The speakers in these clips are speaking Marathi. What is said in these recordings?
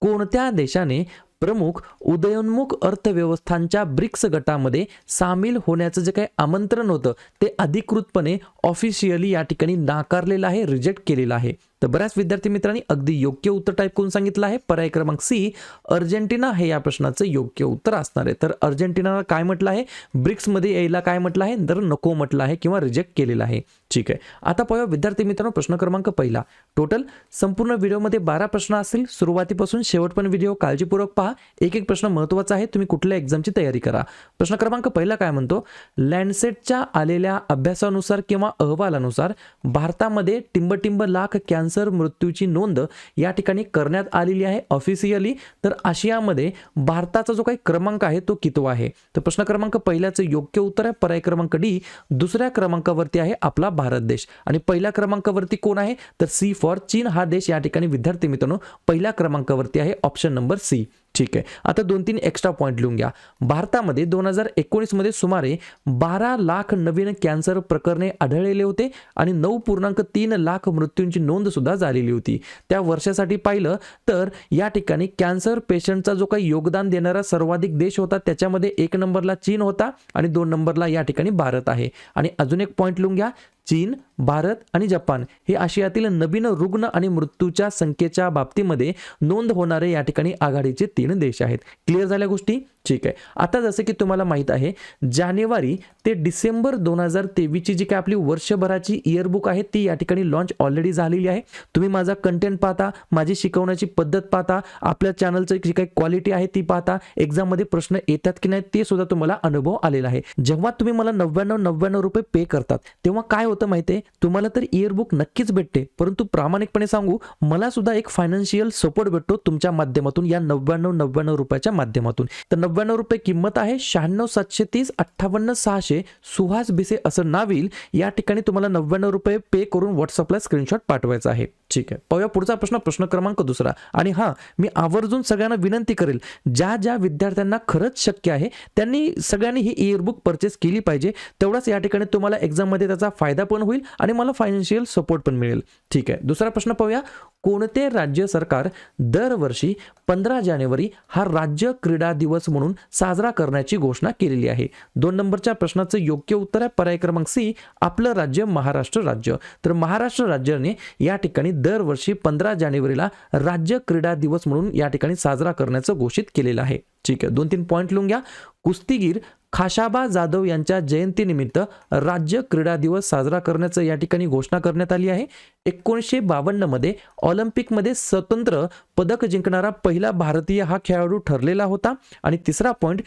कोणत्या देशाने प्रमुख उदयोन्मुख अर्थव्यवस्थांच्या ब्रिक्स गटामध्ये सामील होण्याचं जे काही आमंत्रण होतं ते अधिकृतपणे ऑफिशियली या ठिकाणी नाकारलेलं आहे रिजेक्ट केलेलं आहे? तर बऱ्याच विद्यार्थी मित्रांनी अगदी योग्य उत्तर टाईप करून सांगितलं आहे. पर्याय क्रमांक सी अर्जेंटिना हे या प्रश्नाचं योग्य उत्तर असणार आहे. तर अर्जेंटिनाला काय म्हटलं आहे? ब्रिक्समध्ये यायला काय म्हटलं आहे? तर नको म्हटलं आहे किंवा रिजेक्ट केलेलं आहे. ठीक आहे. आता पाहूया विद्यार्थी मित्रांनो प्रश्न क्रमांक पहिला. टोटल संपूर्ण व्हिडिओमध्ये बारा प्रश्न असतील. सुरुवातीपासून शेवट पण व्हिडिओ काळजीपूर्वक पहा. एक एक प्रश्न महत्त्वाचा आहे. तुम्ही कुठल्या एक्झामची तयारी करा. प्रश्न क्रमांक पहिला काय म्हणतो? लँडसेटच्या आलेल्या अभ्यासानुसार किंवा अहवालानुसार भारतामध्ये टिंबटिंब लाख कॅन्सर मृत्यूची नोंद या ठिकाणी करण्यात आलेली आहे. ऑफिशियली तर आशियामध्ये भारताचा जो काही क्रमांक आहे तो कितवा आहे? तर प्रश्न क्रमांक पहिल्याचं योग्य उत्तर आहे. पर्याय क्रमांक डी दुसऱ्या क्रमांकावरती आहे आपला भारत देश. आणि पहिल्या क्रमांकावरती कोण आहे? तर सी फॉर चीन. हा देश या ठिकाणी विद्यार्थी मित्रांनो पहिल्या क्रमांकावरती आहे. ऑप्शन नंबर सी ठीक आहे. आता दोन तीन एक्स्ट्रा पॉईंट लिहून घ्या. भारतामध्ये दोन हजार एकोणीसमध्ये सुमारे बारा लाख नवीन कॅन्सर प्रकरणे आढळलेले होते आणि नऊ पूर्णांक तीन लाख मृत्यूंची नोंद सुद्धा झालेली होती. त्या वर्षासाठी पाहिलं तर या ठिकाणी कॅन्सर पेशंटचा जो काही योगदान देणारा सर्वाधिक देश होता त्याच्यामध्ये एक नंबरला चीन होता आणि दोन नंबरला या ठिकाणी भारत आहे. आणि अजून एक पॉईंट लिहून घ्या. चीन भारत आणि जपान हे आशियातील नवीन रुग्ण आणि मृत्यूच्या संख्येच्या बाबतीमध्ये नोंद होणारे या ठिकाणी आघाडीचे तीन देश आहेत. क्लिअर झाल्या गोष्टी? ठीक आहे. आता जसं की तुम्हाला माहीत आहे जानेवारी ते डिसेंबर दोन हजार तेवीसची जी काही आपली वर्षभराची इयरबुक आहे ती या ठिकाणी लॉन्च ऑलरेडी झालेली आहे. तुम्ही माझा कंटेंट पाहता माझी शिकवण्याची पद्धत पाहता आपल्या चॅनलचं जी काही क्वालिटी आहे ती पाहता. एक्झाममध्ये प्रश्न येतात की नाही ते सुद्धा तुम्हाला अनुभव आलेला आहे. जेव्हा तुम्ही मला नव्याण्णव नव्याण्णव रुपये पे करतात तेव्हा काय होतं माहिती आहे? तुम्हाला तर इयरबुक नक्कीच भेटते. परंतु प्रामाणिकपणे सांगू मला सुद्धा एक फायनान्शियल सपोर्ट भेटतो तुमच्या माध्यमातून या नव्याण्णव नव्याण्णव रुपयाच्या माध्यमातून. तर नव्याण्णव रुपये किंमत आहे शहाण्णव सातशे तीस अठ्ठावन्न सहाशे सुहास भिसे असं नाव येईल. या ठिकाणी तुम्हाला नव्याण्णव रुपये पे करून व्हॉट्सअपला स्क्रीनशॉट पाठवायचा आहे. ठीक आहे. पाहूया पुढचा प्रश्न प्रश्न क्रमांक दुसरा. आणि हां मी आवर्जून सगळ्यांना विनंती करेल ज्या ज्या विद्यार्थ्यांना खरंच शक्य आहे त्यांनी सगळ्यांनी ही इयरबुक परचेस केली पाहिजे. तेवढाच या ठिकाणी तुम्हाला एक्झाममध्ये त्याचा फायदा पण होईल आणि मला फायनान्शियल सपोर्ट पण मिळेल. ठीक आहे. दुसरा प्रश्न पाहूया. कोणते राज्य सरकार दरवर्षी पंधरा जानेवारी हा राज्य क्रीडा दिवस म्हणून साजरा करण्याची घोषणा केलेली आहे? दोन नंबरच्या प्रश्नाचं योग्य उत्तर आहे. पर्याय क्रमांक सी आपलं राज्य महाराष्ट्र राज्य. तर महाराष्ट्र राज्याने या ठिकाणी दरवर्षी पंधरा जानेवारीला राज्य क्रीडा दिवस म्हणून या ठिकाणी साजरा करण्याचं घोषित केलेलं आहे. ठीक आहे. दोन तीन पॉईंट लिहून घ्या. कुस्तीगीर खाशाबा जाधव यांच्या जयंतीनिमित्त राज्य क्रीडा दिवस साजरा करण्याचं या ठिकाणी घोषणा करण्यात आली आहे. एकोणीसशे बावन्नमध्ये ऑलिम्पिकमध्ये स्वतंत्र पदक जिंकणारा पहिला भारतीय हा खेळाडू ठरलेला होता. आणि तिसरा पॉईंट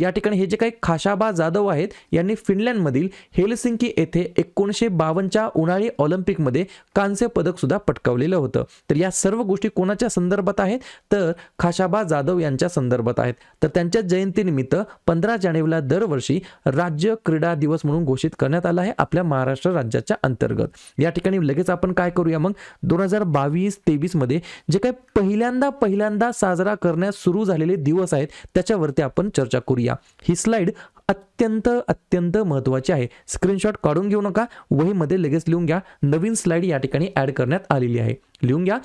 या ठिकाणी हे जे काही खाशाबा जाधव आहेत यांनी फिनलँडमधील हेलसिंकी येथे एकोणीसशे बावन्नच्या उन्हाळी ऑलिम्पिकमध्ये कांस्य पदकसुद्धा पटकावलेलं होतं. तर या सर्व गोष्टी कोणाच्या संदर्भात आहेत? तर खाशाबा जाधव यांच्या संदर्भात आहेत. तर त्यांच्या जयंतीनिमित्त पंधरा जानेवारीला दरवर्षी राज्य क्रीडा दिवस म्हणून घोषित करण्यात आला आहे आपल्या महाराष्ट्र राज्याच्या अंतर्गत. या ठिकाणी लगेच आपण काय करूया मग? दोन हजार बावीस तेवीसमध्ये जे काही पहिल्यांदा पहिल्यांदा साजरा करण्यास सुरू झालेले दिवस आहेत त्याच्यावरती आपण चर्चा करूया. ही स्लाइड अत्यंत अत्यंत महत्त्वाची आहे. स्क्रीनशॉट काढून घेऊ नका वहीमध्ये लगेच लिहून घ्या. नवीन स्लाइड या ठिकाणी ॲड करण्यात आलेली आहे. लिहून घ्या.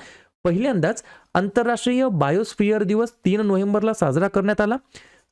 पहिल्यांदाच आंतरराष्ट्रीय बायोस्फिअर दिवस तीन नोव्हेंबरला साजरा करण्यात आला.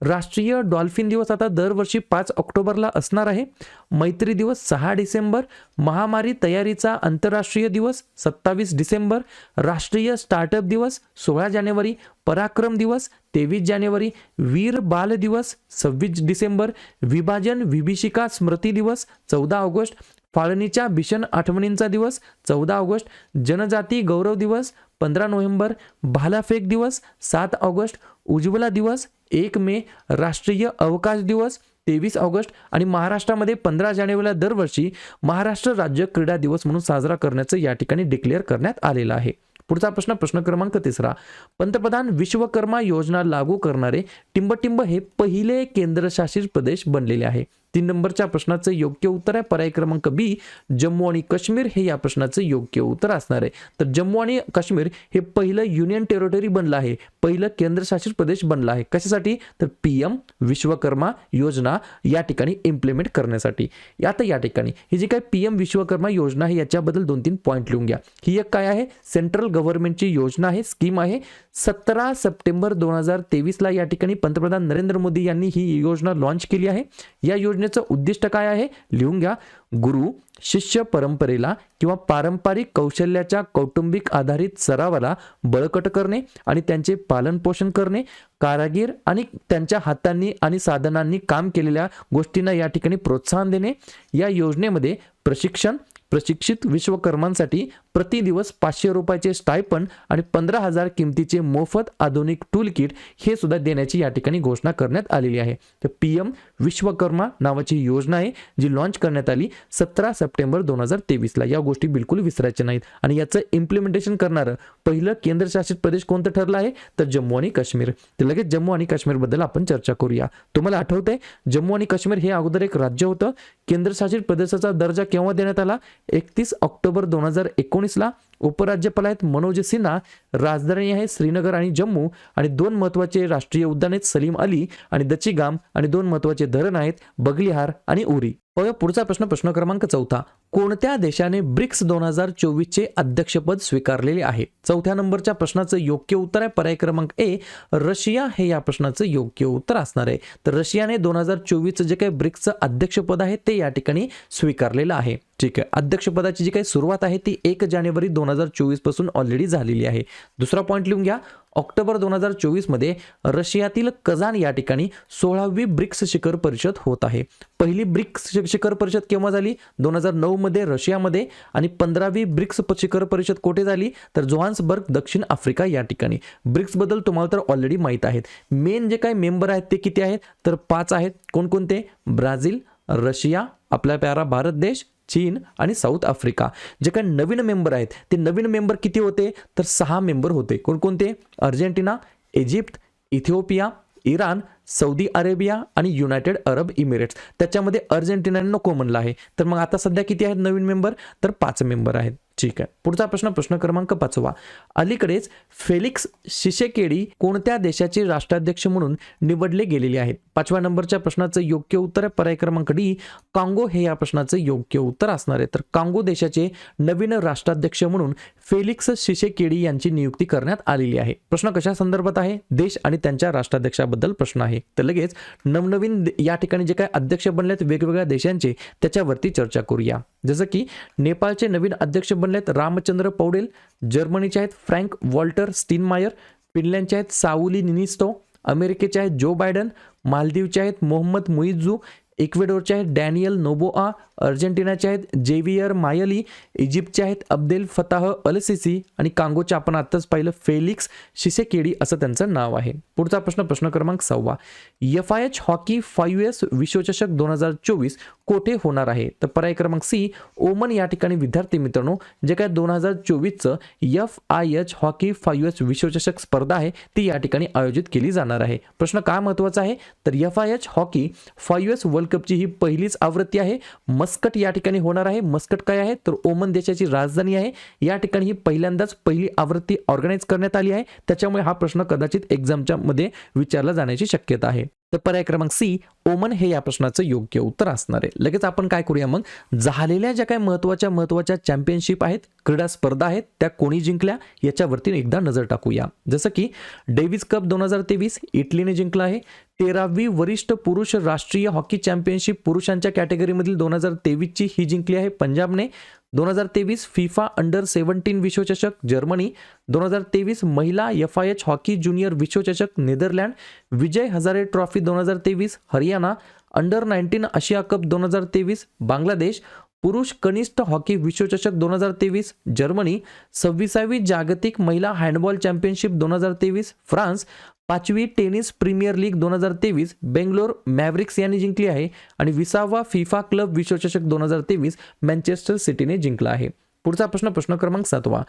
राष्ट्रीय डॉल्फिन दिवस आता दरवर्षी पाच ऑक्टोबरला असणार आहे. मैत्री दिवस सहा डिसेंबर महामारी तयारीचा आंतरराष्ट्रीय दिवस सत्तावीस डिसेंबर राष्ट्रीय स्टार्टअप दिवस सोळा जानेवारी पराक्रम दिवस तेवीस जानेवारी वीर बाल दिवस सव्वीस डिसेंबर विभाजन विभीषिका स्मृती दिवस चौदा ऑगस्ट फाळणीच्या भीषण आठवणींचा दिवस चौदा ऑगस्ट जनजाती गौरव दिवस पंधरा नोव्हेंबर भालाफेक दिवस सात ऑगस्ट उज्ज्वला दिवस एक मे राष्ट्रीय अवकाश दिवस तेवीस ऑगस्ट आणि महाराष्ट्रामध्ये पंधरा जानेवारीला दरवर्षी महाराष्ट्र राज्य क्रीडा दिवस म्हणून साजरा करण्याचं या ठिकाणी डिक्लेअर करण्यात आलेलं आहे. पुढचा प्रश्न प्रश्न क्रमांक तिसरा. पंतप्रधान विश्वकर्मा योजना लागू करणारे टिंबटिंब हे पहिले केंद्रशासित प्रदेश बनलेले आहे. तीन नंबरच्या प्रश्नाचं योग्य उत्तर आहे. पर्याय क्रमांक बी जम्मू आणि काश्मीर हे या प्रश्नाचं योग्य उत्तर असणार आहे. तर जम्मू आणि काश्मीर हे पहिलं युनियन टेरिटरी बनलं आहे. पहिलं केंद्रशासित प्रदेश बनला आहे. कशासाठी? तर पी एम विश्वकर्मा योजना या ठिकाणी इम्प्लिमेंट करण्यासाठी. आता या ठिकाणी ही जी काय पी एम विश्वकर्मा योजना आहे याच्याबद्दल दोन तीन पॉईंट लिहून घ्या. ही एक काय आहे? सेंट्रल गव्हर्नमेंटची योजना आहे स्कीम आहे. सतरा सप्टेंबर दोन हजार तेवीसला या ठिकाणी पंतप्रधान नरेंद्र मोदी यांनी ही योजना लॉन्च केली आहे. या योजना योजनेचं उद्दिष्ट काय आहे? लिहून घ्या. गुरु शिष्य परंपरेला किंवा पारंपरिक कौशल्याच्या कौटुंबिक आधारित सरावाला बळकट करणे आणि त्यांचे पालनपोषण करणे कारागीर आणि त्यांच्या हातांनी आणि साधनांनी काम केलेल्या गोष्टींना या ठिकाणी प्रोत्साहन देणे या योजनेमध्ये प्रशिक्षण प्रशिक्षित विश्वकर्मांसाठी प्रति दिवस पाचशे रुपयाचे स्टायपन आणि पंधरा हजार किमतीचे मोफत आधुनिक टूल किट हे सुद्धा देण्याची या ठिकाणी घोषणा करण्यात आलेली आहे. तर पी एम विश्वकर्मा नावाची योजना आहे जी लॉन्च करण्यात आली सतरा सप्टेंबर दोन हजार तेवीसला. या गोष्टी बिलकुल विसरायच्या नाहीत. आणि याचं इम्प्लिमेंटेशन करणारं पहिलं केंद्रशासित प्रदेश कोणतं ठरलं आहे? तर जम्मू आणि काश्मीर. तर लगेच जम्मू आणि काश्मीरबद्दल आपण चर्चा करूया. तुम्हाला आठवतंय जम्मू आणि काश्मीर हे अगोदर एक राज्य होतं. केंद्रशासित प्रदेशाचा दर्जा केव्हा देण्यात आला? एकतीस ऑक्टोबर दोन हजार एकोणीसला उपराज्यपाल आहेत मनोज सिन्हा राजधानी आहे श्रीनगर आणि जम्मू आणि दोन महत्त्वाचे राष्ट्रीय उद्यान आहेत सलीम अली आणि दचिगाम आणि दोन महत्त्वाचे धरण आहेत बगलिहार आणि उरी. पाहूया पुढचा प्रश्न प्रश्न क्रमांक चौथा. कोणत्या देशाने ब्रिक्स दोन हजार चोवीसचे अध्यक्षपद स्वीकारलेले आहे? चौथ्या नंबरच्या प्रश्नाचं योग्य उत्तर आहे. पर्याय क्रमांक ए रशिया. हे या प्रश्नाचं योग्य उत्तर असणार आहे. तर रशियाने दोन हजार चोवीसचं जे काही ब्रिक्सचं अध्यक्षपद आहे ते या ठिकाणी स्वीकारलेलं आहे. ठीक आहे. अध्यक्षपदाची जी काही सुरुवात आहे ती एक जानेवारी दोन हजार चोवीसपासून ऑलरेडी झालेली आहे. दुसरा पॉईंट लिहून घ्या. ऑक्टोबर दोन हजार चोवीसमध्ये रशियातील कझान या ठिकाणी सोळावी ब्रिक्स शिखर परिषद होत आहे. पहिली ब्रिक्स शिखर परिषद केव्हा झाली? दोन हजार नऊ युरोपमध्ये रशियामध्ये आणि पंधरावी ब्रिक्स शिखर परिषद कुठे झाली? तर जोहान्सबर्ग दक्षिण आफ्रिका या ठिकाणी. ब्रिक्सबद्दल तुम्हाला तर ऑलरेडी माहीत आहेत. मेन जे काही मेंबर आहेत ते किती आहेत? तर पाच आहेत. कोणकोणते? ब्राझील रशिया आपला प्यारा भारत देश चीन आणि साऊथ आफ्रिका. जे काही नवीन मेंबर आहेत ते नवीन मेंबर किती होते? तर सहा मेंबर होते. कोणकोणते? Argentina Egypt Ethiopia Iran Saudi Arabia आणि युनायटेड अरब इमिरेट्स. त्याच्यामध्ये अर्जेंटिनाने नको म्हणलं आहे. तर मग आता सध्या किती आहेत नवीन मेंबर? तर पाच मेंबर आहेत. ठीक आहे. पुढचा प्रश्न प्रश्न क्रमांक पाचवा. अलीकडेच फेलिक्स शिशेकेडी कोणत्या देशाचे राष्ट्राध्यक्ष म्हणून निवडले गेलेले आहेत? पाचव्या नंबरच्या प्रश्नाचं योग्य उत्तर आहे पर्याय क्रमांक डी. कांगो हे या प्रश्नाचं योग्य उत्तर असणार आहे. तर कांगो देशाचे नवीन राष्ट्राध्यक्ष म्हणून फेलिक्स शिशेकेडी यांची नियुक्ती करण्यात आलेली आहे. प्रश्न कशा संदर्भात आहे? देश आणि त्यांच्या राष्ट्राध्यक्षाबद्दल प्रश्न आहे. तर लगेच नवनवीन या ठिकाणी जे काय अध्यक्ष बनलेत वेगवेगळ्या देशांचे त्याच्यावरती चर्चा करूया. जसं की नेपाळचे नवीन अध्यक्ष बनलेत रामचंद्र पौडेल जर्मनीचे आहेत फ्रँक वॉल्टर स्टीनमायर फिनलँडचे आहेत साऊली निनिस्टो अमेरिकेचे आहेत जो बायडन मालदीवचे आहेत मोहम्मद मुइझू इक्वेडोरचे आहेत डॅनियल नोबोआ अर्जेंटिनाचे आहेत जेवियर मायली इजिप्तचे आहेत अब्देल फताह अलसिसी आणि कांगोचे आपण आत्ताच पाहिलं फेलिक्स शिसेकेडी असं त्यांचं नाव आहे. पुढचा प्रश्न प्रश्न क्रमांक सव्वा F I H hockey five S विश्वचषक दोन हजार चोवीस कोठे होणार आहे? तर पर्याय क्रमांक सी ओमन या ठिकाणी विद्यार्थी मित्रांनो जे काय दोन हजार चोवीसचं F I H hockey five S विश्वचषक स्पर्धा आहे ती या ठिकाणी आयोजित केली जाणार आहे. प्रश्न काय महत्त्वाचा आहे? तर F I H hockey five S world कपची ही पहिलीच आवृत्ती आहे. मस्कट या ठिकाणी होणार आहे. मस्कट काय आहे? तर ओमन देशाची राजधानी आहे. या ठिकाणी ही पहिल्यांदाच पहिली आवृत्ती ऑर्गनाईज करण्यात आली आहे. त्याच्यामुळे हा प्रश्न कदाचित एक्झामच्या मध्ये विचारला जाण्याची शक्यता आहे. तर पर्याय क्रमांक सी ओमन हे या प्रश्नाचं योग्य उत्तर असणार आहे. लगेच आपण काय करूया मग? झालेल्या ज्या काय महत्त्वाच्या महत्त्वाच्या चॅम्पियनशिप आहेत क्रीडा स्पर्धा आहेत त्या कोणी जिंकल्या याच्यावरती एकदा नजर टाकूया. जसं की डेव्हिस कप दोन हजार तेवीस इटलीने जिंकला आहे. तेरावी वरिष्ठ पुरुष राष्ट्रीय हॉकी चॅम्पियनशिप पुरुषांच्या कॅटेगरीमधील दोन हजार तेवीसची ही जिंकली आहे पंजाबने. दोन हजार तेवीस फिफा अंडर सेव्हन्टीन विश्वचषक जर्मनी दोन हजार तेवीस महिला F I H hockey junior विश्वचषक नेदरलँड विजय हजारे ट्रॉफी दोन हजार तेवीस हरियाणा अंडर नाईन्टीन आशिया कप दोन हजार तेवीस बांगलादेश पुरुष कनिष्ठ हॉकी विश्वचषक दोन हजार तेवीस जर्मनी सव्वीसावी जागतिक महिला हँडबॉल चॅम्पियनशिप दोन हजार तेवीस फ्रान्स पाचवी टेनिस प्रीमियर लीग दोन हजार तेवीस बेंगलोर मॅव्हरिक्स यांनी जिंकली आहे आणि विसावा फिफा क्लब विश्वचषक दोन हजार तेवीस मँचेस्टर सिटीने जिंकला आहे. पुढचा प्रश्न प्रश्न क्रमांक सातवा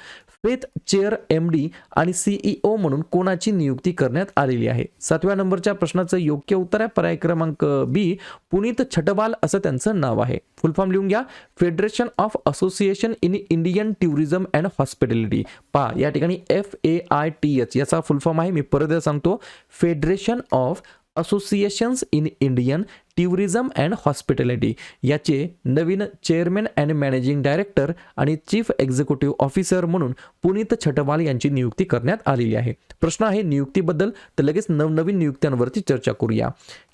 फेथ चेअर एम डी आणि सीईओ म्हणून कोणाची नियुक्ती करण्यात आलेली आहे? सातव्या नंबरच्या प्रश्नाचं योग्य उत्तर आहे. पर्याय क्रमांक बी पुनीत छटवाल असं त्यांचं नाव आहे. फुल फॉर्म लिहून घ्या. Federation of association in Indian tourism and hospitality पा या ठिकाणी F A I T H याचा फुल फॉर्म आहे. मी परत सांगतो. Federation of associations in Indian tourism and hospitality याचे नवीन चेअरमॅन अँड मॅनेजिंग डायरेक्टर आणि चीफ एक्झिक्युटिव्ह ऑफिसर म्हणून पुनीत छटवाल यांची नियुक्ती करण्यात आलेली आहे. प्रश्न आहे नियुक्तीबद्दल तर लगेच नवनवीन नियुक्त्यांवरती चर्चा करूया.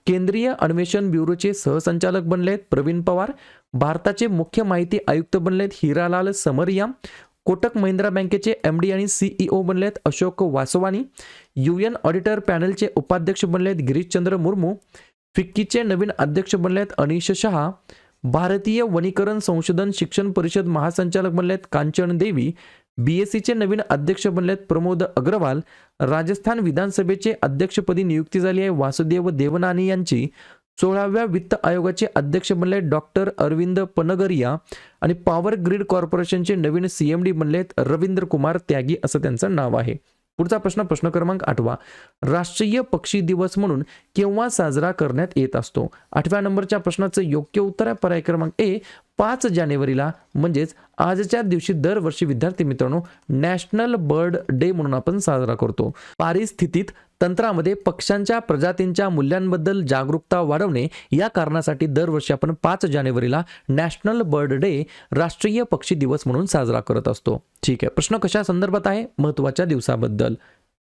केंद्रीय अन्वेषण ब्युरोचे सहसंचालक बनले आहेत प्रवीण पवार भारताचे मुख्य माहिती आयुक्त बनले आहेत हिरालाल समरिया कोटक महिंद्रा बँकेचे एम डी आणि सीईओ बनले आहेत Ashok Vaswani. U N auditor पॅनलचे उपाध्यक्ष बनले आहेत गिरीशचंद्र मुर्मू. फिक्कीचे नवीन अध्यक्ष बनले आहेत अनिश शहा. भारतीय वनीकरण संशोधन शिक्षण परिषद महासंचालक बनले आहेत कांचन देवी. बी एस सीचे नवीन अध्यक्ष बनले आहेत प्रमोद अग्रवाल. राजस्थान विधानसभेचे अध्यक्षपदी नियुक्ती झाली आहे वासुदेव देवनानी यांची. सोळाव्या वित्त आयोगाचे अध्यक्ष बनले डॉक्टर अरविंद पनगरिया आणि पॉवर ग्रीड कॉर्पोरेशनचे नवीन सीएमडी बनले रवींद्र कुमार त्यागी असं त्यांचं नाव आहे. पुढचा प्रश्न प्रश्न क्रमांक आठवा. राष्ट्रीय पक्षी दिवस म्हणून केव्हा साजरा करण्यात येत असतो? आठव्या नंबरच्या प्रश्नाचं योग्य उत्तर आहे. पर्याय क्रमांक ए पाच जानेवारीला म्हणजेच आजच्या दिवशी दरवर्षी विद्यार्थी मित्रांनो नॅशनल बर्ड डे म्हणून आपण साजरा करतो. पारिस्थितीत तंत्रामध्ये पक्ष्यांच्या प्रजातींच्या मूल्यांबद्दल जागरूकता वाढवणे या कारणासाठी दरवर्षी आपण पाच जानेवारीला नॅशनल बर्ड डे राष्ट्रीय पक्षी दिवस म्हणून साजरा करत असतो. ठीक आहे प्रश्न कशा संदर्भात आहे? महत्त्वाच्या दिवसाबद्दल.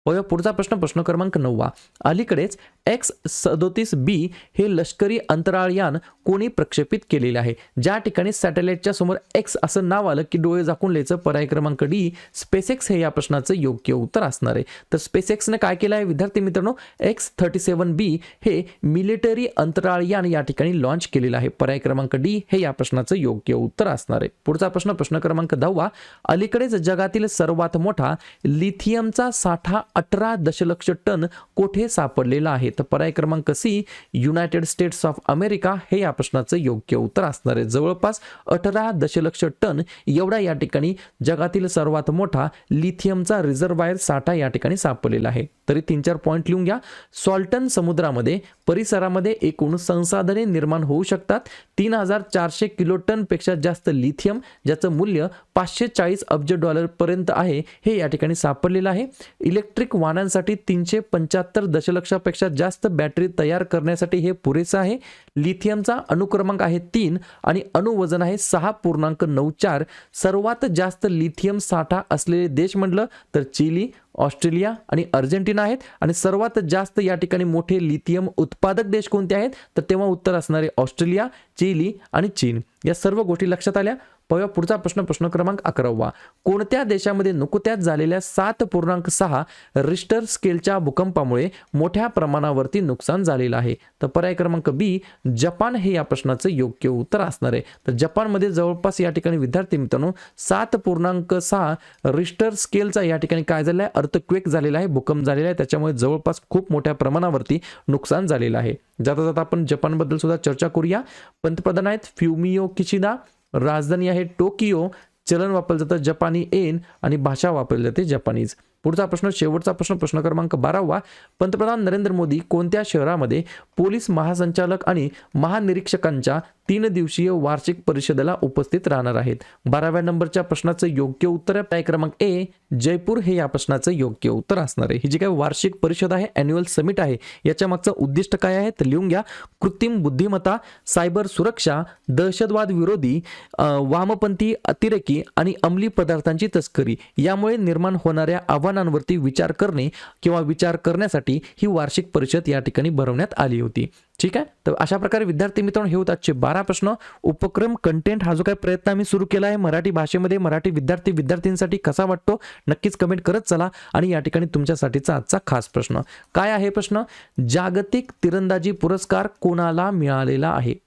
वय पुढचा प्रश्न प्रश्न क्रमांक नववा. अलीकडेच एक्स सदोतीस बी हे लष्करी अंतराळयान कोणी प्रक्षेपित केलेले आहे? ज्या ठिकाणी सॅटेलाइटच्या समोर एक्स असं नाव आलं की डोळे झाकून लिहायचं पर्याय क्रमांक डी स्पेसेक्स हे या प्रश्नाचं योग्य उत्तर असणार आहे. तर स्पेसेक्सनं काय केलं आहे विद्यार्थी मित्रांनो? एक्स थर्टी सेवन बी हे मिलिटरी अंतराळयान या ठिकाणी लॉन्च केलेलं आहे. पर्याय क्रमांक डी हे या प्रश्नाचं योग्य उत्तर असणार आहे. पुढचा प्रश्न प्रश्न क्रमांक दहावा. अलीकडेच जगातील सर्वात मोठा लिथियमचा साठा अठरा दशलक्ष टन कोठे सापडलेला आहे? तर पर्याय क्रमांक C United States of America हे या प्रश्नाचं योग्य उत्तर असणार आहे. जवळपास अठरा दशलक्ष टन एवढा या ठिकाणी जगातील सर्वात मोठा लिथियमचा रिझर्वायर साठा या ठिकाणी सापडलेला आहे. तरी तीन चार पॉईंट लिहून घ्या. सॉल्टन समुद्रामध्ये परिसरामध्ये एकूण संसाधने निर्माण होऊ शकतात. तीन हजार चारशे किलो टनपेक्षा जास्त लिथियम ज्याचं मूल्य पाचशे चाळीस अब्ज डॉलरपर्यंत आहे हे या ठिकाणी सापडलेलं आहे. इलेक्ट्रिक वाहनांसाठी तीनशे पंच्याहत्तर दशलक्षापेक्षा जास्त बॅटरी तयार करण्यासाठी हे पुरेसं आहे. लिथियमचा अणुक्रमांक आहे तीन आणि अणुवजन आहे सहा पूर्णांक नऊ चार. सर्वात जास्त लिथियम साठा असलेले देश म्हटलं तर चिली ऑस्ट्रेलिया आणि अर्जेंटिना आहेत. आणि सर्वात जास्त या ठिकाणी मोठे लिथियम उत्पादक देश कोणते आहेत? तर तेव्हा उत्तर असणारे ऑस्ट्रेलिया चिली आणि चीन. या सर्व गोष्टी लक्षात आल्या. पुढचा प्रश्न प्रश्न क्रमांक अकरावा. कोणत्या देशामध्ये नुकत्याच झालेल्या सात पूर्णांक सहा रिस्टर स्केलच्या भूकंपामुळे मोठ्या प्रमाणावरती नुकसान झालेलं आहे? तर पर्याय क्रमांक बी जपान हे या प्रश्नाचं योग्य उत्तर असणार आहे. तर जपानमध्ये जवळपास या ठिकाणी विद्यार्थी मित्रांनो सात पूर्णांक सहा रिस्टर स्केलचा या ठिकाणी काय झालेला आहे? अर्थक्वेक झालेला आहे भूकंप झालेला आहे. त्याच्यामुळे जवळपास खूप मोठ्या प्रमाणावरती नुकसान झालेलं आहे. जाता जाता आपण जपानबद्दल सुद्धा चर्चा करूया. पंतप्रधान आहेत फ्युमियो किशिदा राजधानी आहे टोकियो. चलन वापरलं जातं जपानी एन आणि भाषा वापरली जाते जपानीज. पुढचा प्रश्न शेवटचा प्रश्न प्रश्न क्रमांक बारावा. पंतप्रधान नरेंद्र मोदी कोणत्या शहरामध्ये पोलीस महासंचालक आणि महानिरीक्षकांच्या तीन दिवसीय वार्षिक परिषदेला उपस्थित राहणार आहेत? बाराव्या नंबरच्या प्रश्नाचं योग्य उत्तर आहे. क्रमांक ए जयपूर हे या प्रश्नाचं योग्य उत्तर असणार आहे. ही जी काय वार्षिक परिषद आहे अॅन्युअल समिट आहे याच्या मागचं उद्दिष्ट काय आहे तर लिहून घ्या. कृत्रिम बुद्धिमत्ता सायबर सुरक्षा दहशतवाद विरोधी वामपंथी अतिरेकी आणि अंमली पदार्थांची तस्करी यामुळे निर्माण होणाऱ्या आव्हानांवरती विचार करणे किंवा विचार करण्यासाठी ही वार्षिक परिषद या ठिकाणी भरवण्यात आली होती. ठीक आहे? तर अशा प्रकारे विद्यार्थी मित्रांनो हे होत आजचे बारा प्रश्न. उपक्रम कंटेंट हा जो काही प्रयत्न आम्ही सुरू केला आहे मराठी भाषेमध्ये मराठी विद्यार्थी विद्यार्थ्यांसाठी कसा वाटतो नक्कीच कमेंट करत चला आणि या ठिकाणी तुमच्यासाठीचा आजचा खास प्रश्न. काय आहे प्रश्न? जागतिक तिरंदाजी पुरस्कार कोणाला मिळालेला आहे?